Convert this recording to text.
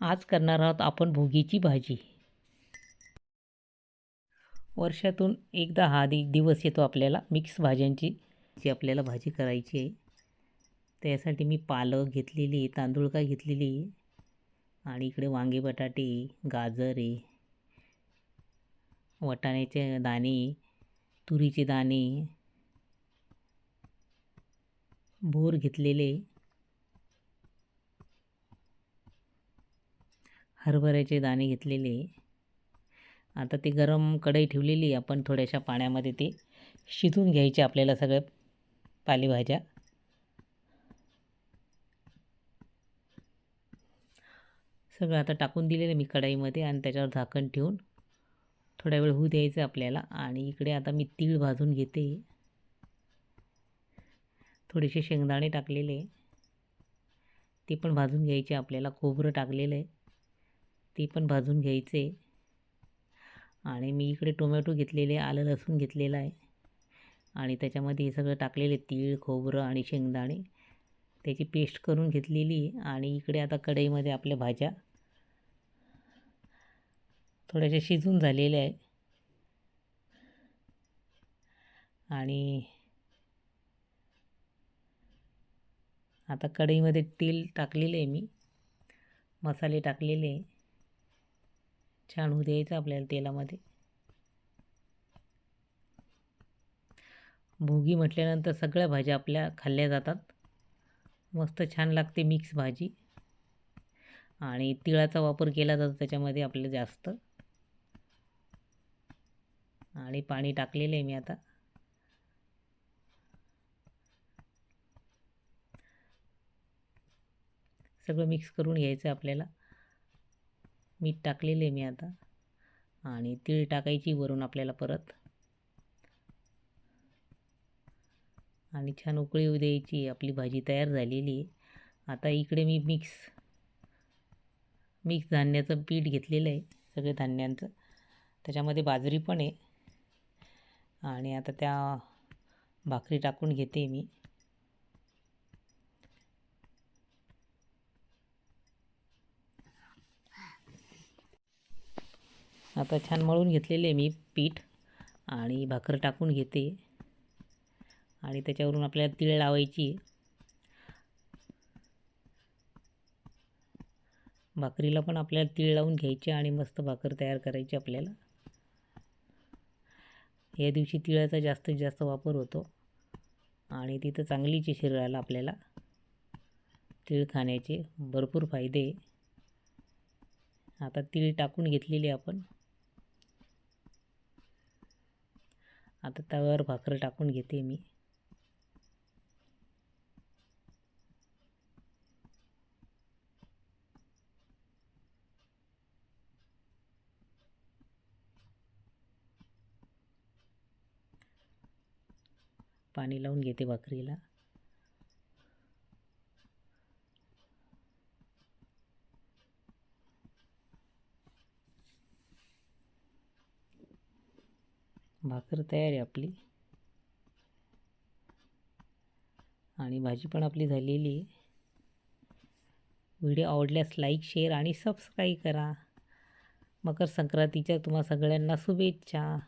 आज करणार आहोत आपण भोगीची भाजी. वर्षातून एकदा हा दि दिवस येतो आपल्याला. मिक्स भाज्यांची जी आपल्याला भाजी करायची आहे. त्यासाठी मी पालक घेतलेली आहे तांदूळ काय घेतलेली आहे. आणि इकडे वांगे बटाटे गाजर आहे. वाटाण्याचे दाणे तुरीचे दाणे बोर घेतलेले हरभऱ्याचे दाणे घेतलेले आता ते गरम कढई ठेवलेली आहे. आपण थोड्याशा पाण्यामध्ये ते शिजून घ्यायचे आपल्याला सगळ्या पालेभाज्या. सगळं आता टाकून दिलेलं मी कढाईमध्ये आणि त्याच्यावर झाकण ठेवून. थोड्या वेळ होऊ द्यायचं आपल्याला आणि इकडे आता मी तीळ भाजून घेते. थोडेसे शेंगदाणे टाकलेले ते पण भाजून घ्यायचे आपल्याला. खोबरं टाकलेलं आहे. ते पण भाजून घ्यायचे. आणि मी इकडे टोमॅटो घेतलेले आलं लसूण घेतलेलं आहे. आणि त्याच्यामध्ये हे सगळं टाकलेले तीळ खोबरं आणि शेंगदाणे. त्याची पेस्ट करून घेतलेली आणि इकडे आता कढईमध्ये आपल्या भाज्या. थोड्याशा शिजून झालेल्या आहे आणि आता कढईमध्ये तेल टाकलेलं आहे मी. मसाले टाकलेले आहे. छान होऊ द्यायचं आपल्याला तेलामध्ये. भोगी म्हटल्यानंतर सगळ्या भाज्या आपल्या खाल्ल्या जातात. मस्त छान लागते मिक्स भाजी. आणि तिळाचा वापर केला जातो त्याच्यामध्ये आपल्याला जास्त. आणि पाणी टाकलेलं आहे मी आता. सगळं मिक्स करून घ्यायचं आपल्याला. मीठ टाकलेलं आहे मी आता. आणि तीळ टाकायची वरून आपल्याला परत. आणि छान उकळी येऊ द्यायची. आपली भाजी तयार झालेली आहे. आता इकडे मी मिक्स मिक्स धान्याचं पीठ घेतलेलं आहे सगळे धान्यांचं. त्याच्यामध्ये बाजरी पण आहे. आणि आता त्या भाकरी टाकून घेते मी. आता छान मळून घेतलेले आहे मी पीठ आणि भाकर टाकून घेते. आणि त्याच्यावरून आपल्याला तीळ लावायची भाकरीला पण आपल्याला तीळ लावून घ्यायची आणि मस्त भाकर तयार करायची आपल्याला. या दिवशी तिळाचा जास्तीत जास्त वापर होतो. आणि तिथं चांगलीची शरीराला आपल्याला. तीळ खाण्याचे भरपूर फायदे. आता तीळ टाकून घेतलेली आपण. आता तव्यावर भाकरी टाकून घेते मी. पाणी लावून घेते भाकरीला. भाकर तयार आहे आपली. आणि भाजी पण आपली झालेली आहे. व्हिडिओ आवडल्यास लाईक शेअर आणि सबस्क्राईब करा. मकर संक्रांतीच्या तुम्हा सगळ्यांना शुभेच्छा.